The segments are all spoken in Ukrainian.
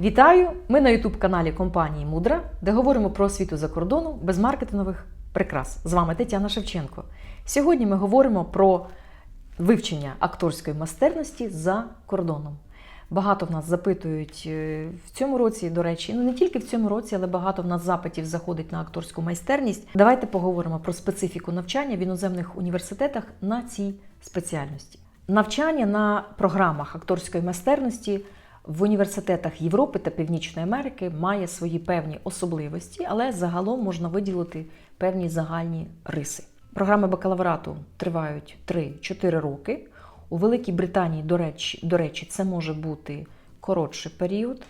Вітаю! Ми на Ютуб-каналі компанії Мудра, де говоримо про освіту за кордону без маркетингових прикрас. З вами Тетяна Шевченко. Сьогодні ми говоримо про вивчення акторської майстерності за кордоном. Багато в нас запитують е, в цьому році, до речі, ну не тільки в цьому році, але багато в нас запитів заходить на акторську майстерність. Давайте поговоримо про специфіку навчання в іноземних університетах на цій спеціальності. Навчання на програмах акторської майстерності в університетах Європи та Північної Америки має свої певні особливості, але загалом можна виділити певні загальні риси. Програми бакалаврату тривають 3-4 роки. У Великій Британії, до речі, до речі, це може бути коротший період.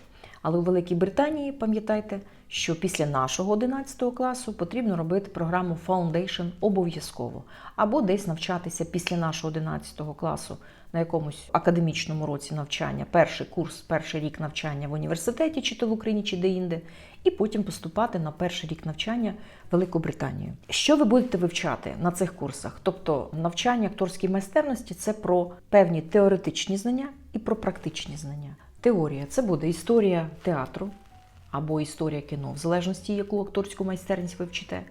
Але у Великій Британії пам'ятайте, що після нашого 11 класу потрібно робити програму Foundation обов'язково, або десь навчатися після нашого 11 класу на якомусь академічному році навчання, перший курс, перший рік навчання в університеті, чи то в Україні, чи де-інде, і потім поступати на перший рік навчання в Велику Британію. Що ви будете вивчати на цих курсах? Тобто навчання акторській майстерності це про певні теоретичні знання і про практичні знання. Теорія це буде історія театру або історія кіно, в залежності, яку акторську майстерність ви вчите.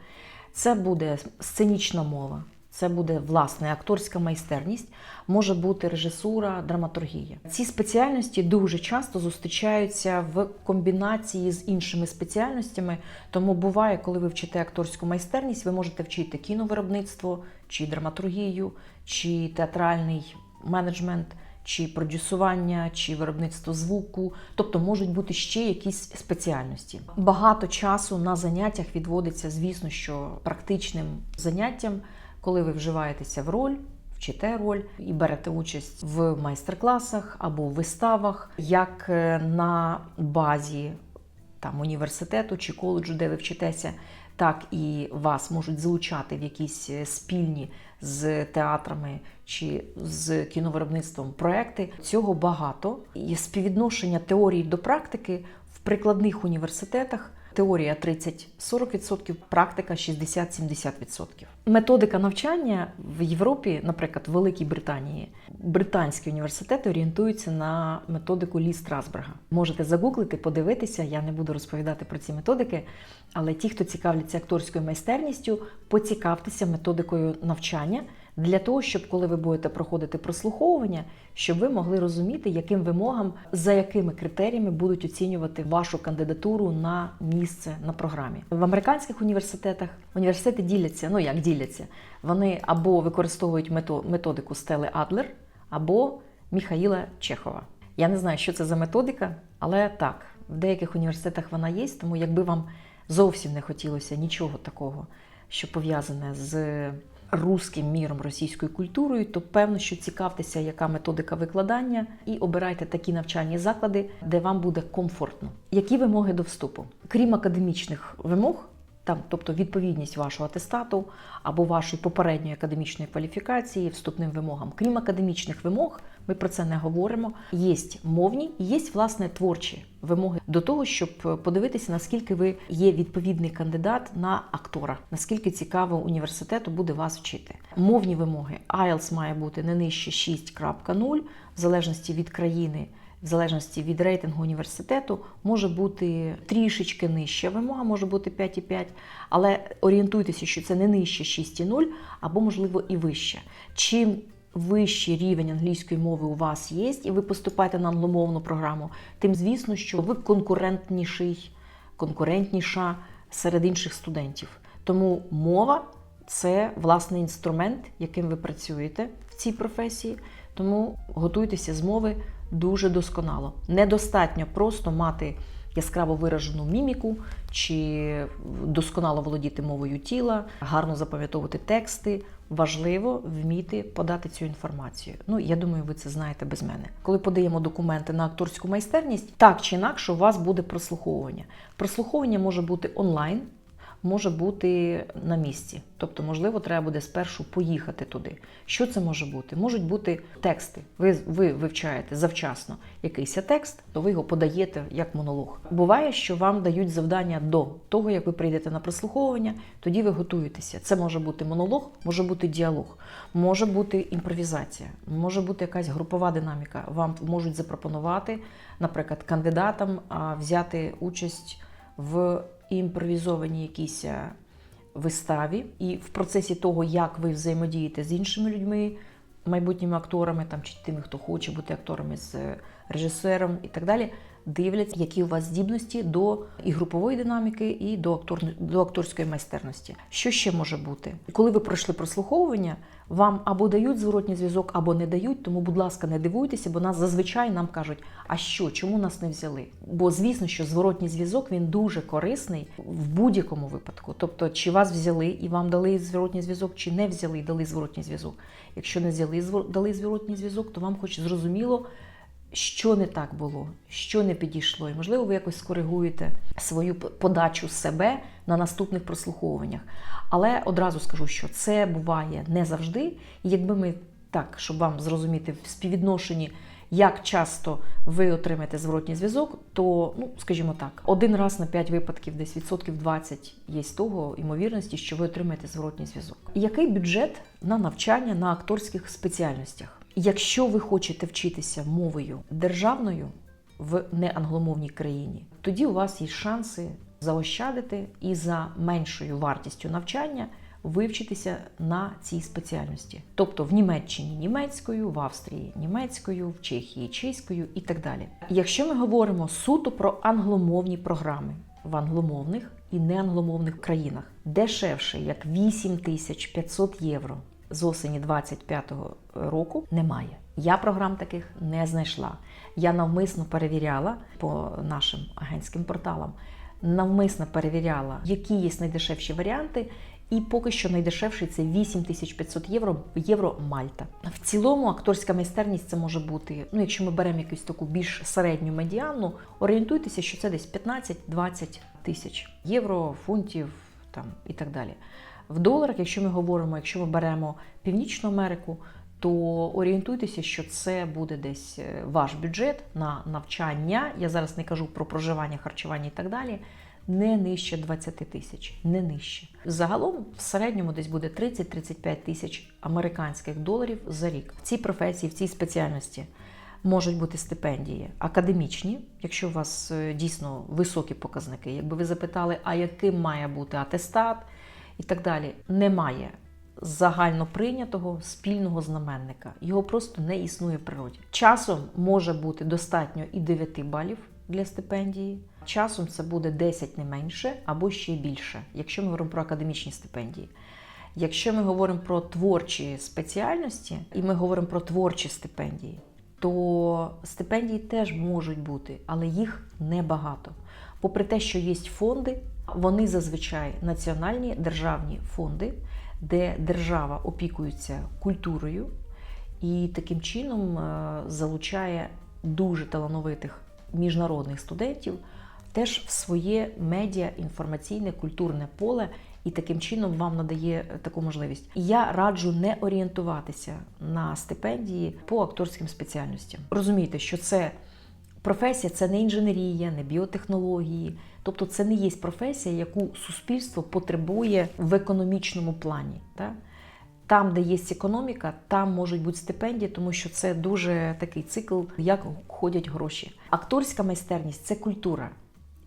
Це буде сценічна мова, це буде власне акторська майстерність, може бути режисура, драматургія. Ці спеціальності дуже часто зустрічаються в комбінації з іншими спеціальностями. Тому буває, коли ви вчите акторську майстерність, ви можете вчити кіновиробництво, чи драматургію, чи театральний менеджмент чи продюсування, чи виробництво звуку, тобто можуть бути ще якісь спеціальності. Багато часу на заняттях відводиться, звісно, що практичним заняттям, коли ви вживаєтеся в роль. Вчите роль і берете участь в майстер-класах або виставах, як е, на базі там університету чи коледжу, де ви вчитеся, так і вас можуть залучати в якісь е, спільні з театрами чи з кіновиробництвом проекти. Цього багато. І співвідношення теорії до практики в прикладних університетах. Теорія 30-40%, практика 60-70%. Методика навчання в Європі, наприклад, в Великій Британії, британські університети орієнтуються на методику Лі Страсберга. Можете загуглити, подивитися. Я не буду розповідати про ці методики, але ті, хто цікавляться акторською майстерністю, поцікавтеся методикою навчання для того, щоб коли ви будете проходити прослуховування, щоб ви могли розуміти, яким вимогам, за якими критеріями будуть оцінювати вашу кандидатуру на місце на програмі. В американських університетах університети діляться, ну як діляться, вони або використовують методику Стели Адлер, або Міхаїла Чехова. Я не знаю, що це за методика, але так, в деяких університетах вона є, тому якби вам зовсім не хотілося нічого такого, що пов'язане з руським міром, російською культурою, то певно, що цікавтеся, яка методика викладання, і обирайте такі навчальні заклади, де вам буде комфортно. Які вимоги до вступу? Крім академічних вимог, там, тобто відповідність вашого атестату або вашої попередньої академічної кваліфікації вступним вимогам. Крім академічних вимог, ми про це не говоримо. Є мовні, є власне творчі вимоги до того, щоб подивитися, наскільки ви є відповідний кандидат на актора, наскільки цікаво університету буде вас вчити. Мовні вимоги IELTS має бути не нижче 6.0, в залежності від країни. В залежності від рейтингу університету може бути трішечки нижча вимога, може бути 5,5, але орієнтуйтеся, що це не нижче 6,0 або, можливо, і вище. Чим вищий рівень англійської мови у вас є, і ви поступаєте на англомовну програму, тим звісно, що ви конкурентніший, конкурентніша серед інших студентів. Тому мова це власний інструмент, яким ви працюєте в цій професії. Тому готуйтеся з мови дуже досконало. Недостатньо просто мати яскраво виражену міміку чи досконало володіти мовою тіла, гарно запам'ятовувати тексти. Важливо вміти подати цю інформацію. Ну, я думаю, ви це знаєте без мене. Коли подаємо документи на акторську майстерність, так чи інакше у вас буде прослуховування. Прослуховування може бути онлайн, може бути на місці. Тобто, можливо, треба буде спершу поїхати туди. Що це може бути? Можуть бути тексти. Ви, ви вивчаєте завчасно якийсь текст, то ви його подаєте як монолог. Буває, що вам дають завдання до того, як ви прийдете на прослуховування, тоді ви готуєтеся. Це може бути монолог, може бути діалог, може бути імпровізація, може бути якась групова динаміка. Вам можуть запропонувати, наприклад, кандидатам взяти участь в імпровізованій якійсь е, виставі, і в процесі того, як ви взаємодієте з іншими людьми, майбутніми акторами, там чи тими, хто хоче бути акторами з е, режисером і так далі, дивляться, які у вас здібності до і групової динаміки, і до актор, до акторської майстерності. Що ще може бути? Коли ви пройшли прослуховування, вам або дають зворотній зв'язок, або не дають. Тому, будь ласка, не дивуйтеся, бо нас зазвичай нам кажуть, а що, чому нас не взяли? Бо звісно, що зворотній зв'язок він дуже корисний в будь-якому випадку. Тобто, чи вас взяли і вам дали зворотній зв'язок, чи не взяли і дали зворотній зв'язок. Якщо не взяли дали зворотній зв'язок, то вам хоч зрозуміло. Що не так було, що не підійшло, і можливо, ви якось скоригуєте свою подачу себе на наступних прослуховуваннях. Але одразу скажу, що це буває не завжди. І якби ми так, щоб вам зрозуміти в співвідношенні, як часто ви отримаєте зворотній зв'язок, то, ну скажімо так, один раз на 5 випадків, десь відсотків 20 є з того ймовірності, що ви отримаєте зворотній зв'язок. Який бюджет на навчання на акторських спеціальностях? Якщо ви хочете вчитися мовою державною в неангломовній країні, тоді у вас є шанси заощадити і за меншою вартістю навчання вивчитися на цій спеціальності. Тобто в Німеччині німецькою, в Австрії німецькою, в Чехії чеською і так далі. Якщо ми говоримо суто про англомовні програми в англомовних і неангломовних країнах, дешевше як 8500 євро з осені 25-го року немає. Я програм таких не знайшла. Я навмисно перевіряла по нашим агентським порталам, навмисно перевіряла, які є найдешевші варіанти. І поки що найдешевший це 8500 євро, євро Мальта. В цілому акторська майстерність це може бути. Ну, якщо ми беремо якусь таку більш середню медіану, орієнтуйтеся, що це десь 15-20 тисяч євро, фунтів там і так далі. В доларах, якщо ми говоримо, якщо ми беремо Північну Америку, то орієнтуйтеся, що це буде десь е, ваш бюджет на навчання. Я зараз не кажу про проживання, харчування і так далі. Не нижче 20 тисяч, не нижче. Загалом в середньому десь буде 30-35 тисяч американських доларів за рік. В цій професії, в цій спеціальності можуть бути стипендії академічні, якщо у вас е, дійсно високі показники. Якби ви запитали, а яким має бути атестат і так далі, немає загально прийнятого спільного знаменника. Його просто не існує в природі. Часом може бути достатньо і 9 балів для стипендії. Часом це буде 10 не менше або ще більше, якщо ми говоримо про академічні стипендії. Якщо ми говоримо про творчі спеціальності і ми говоримо про творчі стипендії, то стипендії теж можуть бути, але їх небагато. Попри те, що є фонди, вони зазвичай національні державні фонди, де держава опікується культурою і таким чином е, залучає дуже талановитих міжнародних студентів теж в своє медіа, інформаційне, культурне поле. І таким чином вам надає таку можливість. Я раджу не орієнтуватися на стипендії по акторським спеціальностям. Розумійте, що це професія, це не інженерія, не біотехнології. Тобто, це не є професія, яку суспільство потребує в економічному плані. Так? Там, де є економіка, там можуть бути стипендії, тому що це дуже такий цикл, як ходять гроші. Акторська майстерність це культура.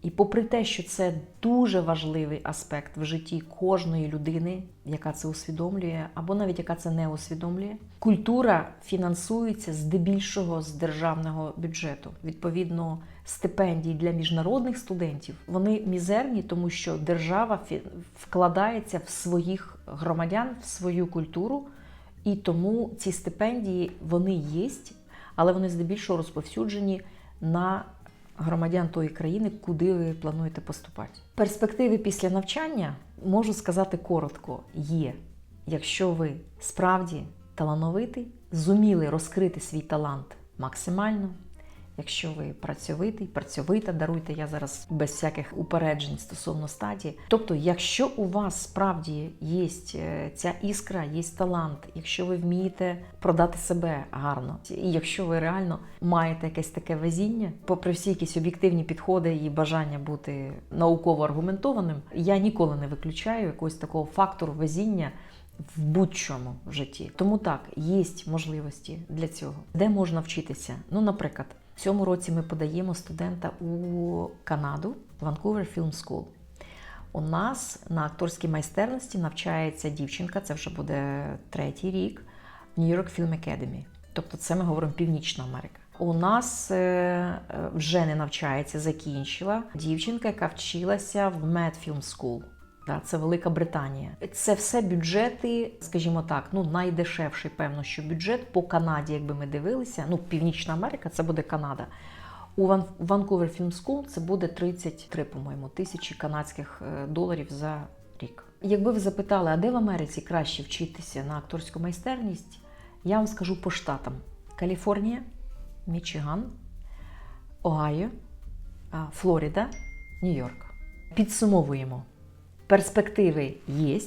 І попри те, що це дуже важливий аспект в житті кожної людини, яка це усвідомлює, або навіть яка це не усвідомлює, культура фінансується здебільшого з державного бюджету. Відповідно, стипендії для міжнародних студентів вони мізерні, тому що держава вкладається в своїх громадян, в свою культуру, і тому ці стипендії вони є, але вони здебільшого розповсюджені на громадян тої країни, куди ви плануєте поступати. Перспективи після навчання можу сказати коротко: є, якщо ви справді талановитий, зуміли розкрити свій талант максимально, Якщо ви працьовитий, працьовита, даруйте я зараз без всяких упереджень стосовно статі. Тобто, якщо у вас справді є е, ця іскра, є талант, якщо ви вмієте продати себе гарно, і якщо ви реально маєте якесь таке везіння, попри всі якісь об'єктивні підходи і бажання бути науково аргументованим, я ніколи не виключаю якогось такого фактору везіння в будь-чому в житті. Тому так, є можливості для цього. Де можна вчитися? Ну, наприклад, цьому році ми подаємо студента у Канаду, Vancouver Film School. У нас на акторській майстерності навчається дівчинка, це вже буде третій рік, в New York Film Academy. Тобто це ми говоримо Північна Америка. У нас е, е, вже не навчається, закінчила дівчинка, яка вчилася в Med Film School. Да, це Велика Британія. Це все бюджети, скажімо так, ну найдешевший, певно, що бюджет по Канаді, якби ми дивилися. Ну, Північна Америка це буде Канада. У Vancouver Film School це буде 33, по-моєму, тисячі канадських е, доларів за рік. Якби ви запитали, а де в Америці краще вчитися на акторську майстерність, я вам скажу по штатам: Каліфорнія, Мічиган, Огайо, Флорида, Нью-Йорк. Підсумовуємо. Перспективи є,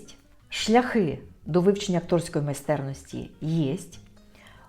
шляхи до вивчення акторської майстерності є.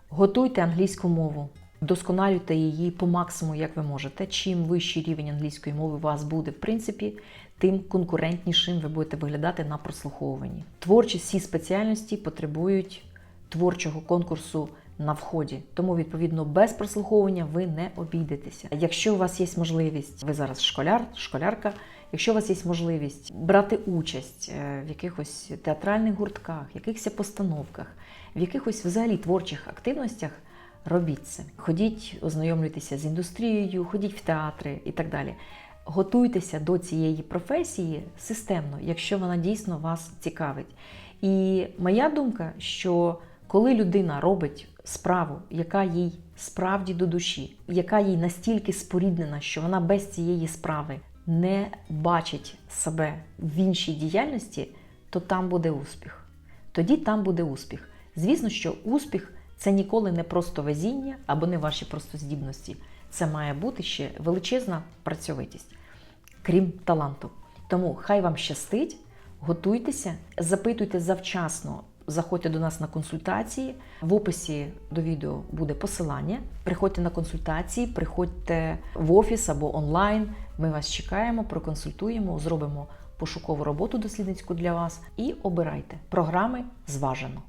Готуйте англійську мову, досконалюйте її по максимуму, як ви можете. Чим вищий рівень англійської мови у вас буде, в принципі, тим конкурентнішим ви будете виглядати на прослуховуванні. Творчі всі спеціальності потребують творчого конкурсу на вході. Тому, відповідно, без прослуховування ви не обійдетеся. Якщо у вас є можливість, ви зараз школяр, школярка. Якщо у вас є можливість брати участь е, в якихось театральних гуртках, якихось постановках, в якихось взагалі творчих активностях, робіть це. Ходіть, ознайомлюйтеся з індустрією, ходіть в театри і так далі. Готуйтеся до цієї професії системно, якщо вона дійсно вас цікавить. І моя думка, що коли людина робить справу, яка їй справді до душі, яка їй настільки споріднена, що вона без цієї справи не бачить себе в іншій діяльності, то там буде успіх. Тоді там буде успіх. Звісно, що успіх це ніколи не просто везіння або не ваші просто здібності. Це має бути ще величезна працьовитість, крім таланту. Тому хай вам щастить, готуйтеся, запитуйте завчасно. Заходьте до нас на консультації. В описі до відео буде посилання. Приходьте на консультації, приходьте в офіс або онлайн. Ми вас чекаємо, проконсультуємо, зробимо пошукову роботу дослідницьку для вас і обирайте програми зважено.